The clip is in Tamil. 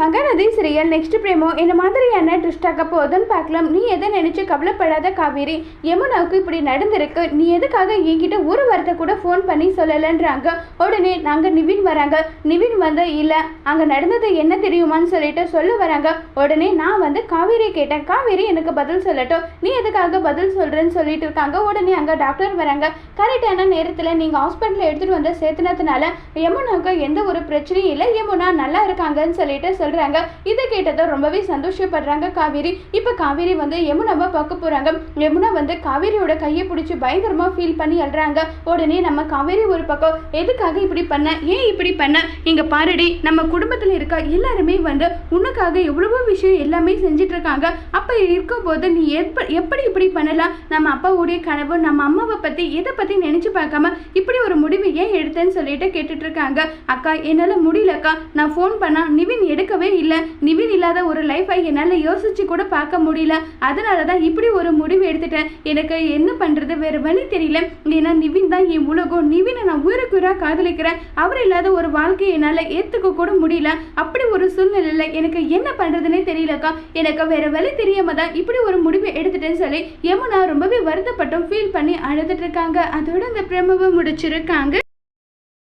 மகநதி சிரியல் நெக்ஸ்ட் பிரேமோ இந்த மாதிரியான ட்விஸ்டாக போதுன்னு பார்க்கலாம். நீ எதை நினைச்சு கவலைப்படாத காவேரி. யமுனாவுக்கு இப்படி நடந்திருக்கு. நீ எதுக்காக என்கிட்ட ஒரு வார்த்தை கூட ஃபோன் பண்ணி சொல்லலைன்றாங்க. உடனே நாங்கள் நிவின் வராங்க. நிவின் வந்து இல்லை அங்கே நடந்தது என்ன தெரியுமான்னு சொல்லிட்டு சொல்ல வராங்க. உடனே நான் வந்து காவேரியை கேட்டேன். காவேரி எனக்கு பதில் சொல்லட்டும் நீ எதுக்காக பதில் சொல்கிறேன்னு சொல்லிட்டு இருக்காங்க. உடனே அங்கே டாக்டர் வராங்க. கரெக்டான நேரத்தில் நீங்கள் ஹாஸ்பிட்டலில் எடுத்துகிட்டு வந்து சேர்த்துனதுனால யமுனாவுக்கு எந்த ஒரு பிரச்சனையும் இல்லை. யமுனா நல்லா இருக்காங்கன்னு சொல்லிட்டு சொல்றாங்க. இதை கேட்டதும் ரொம்பவே சந்தோஷப்படுறாங்க காவேரி. இப்போ காவேரி வந்து யமுனாவை பார்க்க போறாங்க. யமுனா வந்து காவேரியோட கையை பிடிச்சி பயங்கரமா ஃபீல் பண்ணி அழுறாங்க. உடனே நம்ம காவேரி ஒரு பக்கம் எதுக்காக இப்படி பண்ண? ஏன் இப்படி பண்ண? இங்க பாருடி நம்ம குடும்பத்தில் இருக்க எல்லாருமே வந்து உனக்காக எவ்வளவோ விஷயம் எல்லாமே செஞ்சுட்டு இருக்காங்க அப்ப இருக்கும்போது நீ எப்ப எப்படி இப்படி பண்ணலாம்? நம்ம அப்பாவுடைய கனவு நம்ம அம்மாவை பத்தி எதை பத்தி நினைச்சு பார்க்காம இப்படி ஒரு முடிவு ஏன் எடுத்தேன்னு சொல்லிட்டு கேட்டுட்டு இருக்காங்க அக்கா என்னால முடியலக்கா. நான் ஃபோன் பண்ணா நிவின் எடுக்கவே இல்லை. நிவின் இல்லாத ஒரு லைஃபை என்னால் யோசிச்சு கூட பார்க்க முடியல. அதனால தான் இப்படி ஒரு முடிவு எடுத்துட்டேன். எனக்கு என்ன பண்ணுறது வேறு வழி தெரியல. ஏன்னா நிவின் தான் என் உலகம். நிவினை நான் உயிருக்குறா காதலிக்கிறேன். அவர் இல்லாத ஒரு வாழ்க்கையை என்னால் ஏற்றுக்க கூட முடியல. அப்படி ஒரு சூழ்நிலையில் எனக்கு என்ன பண்ணுறதுனே தெரியலக்கா. எனக்கு வேறு வழி தெரியாம தான் இப்படி ஒரு முடிவு எடுத்துட்டேன்னு சொல்லி யமுனா ரொம்பவே வருத்தப்பட்டும் ஃபீல் பண்ணி அழுதுட்டு இருக்காங்க. அதோட இந்த பிரமவை முடிச்சிருக்காங்க.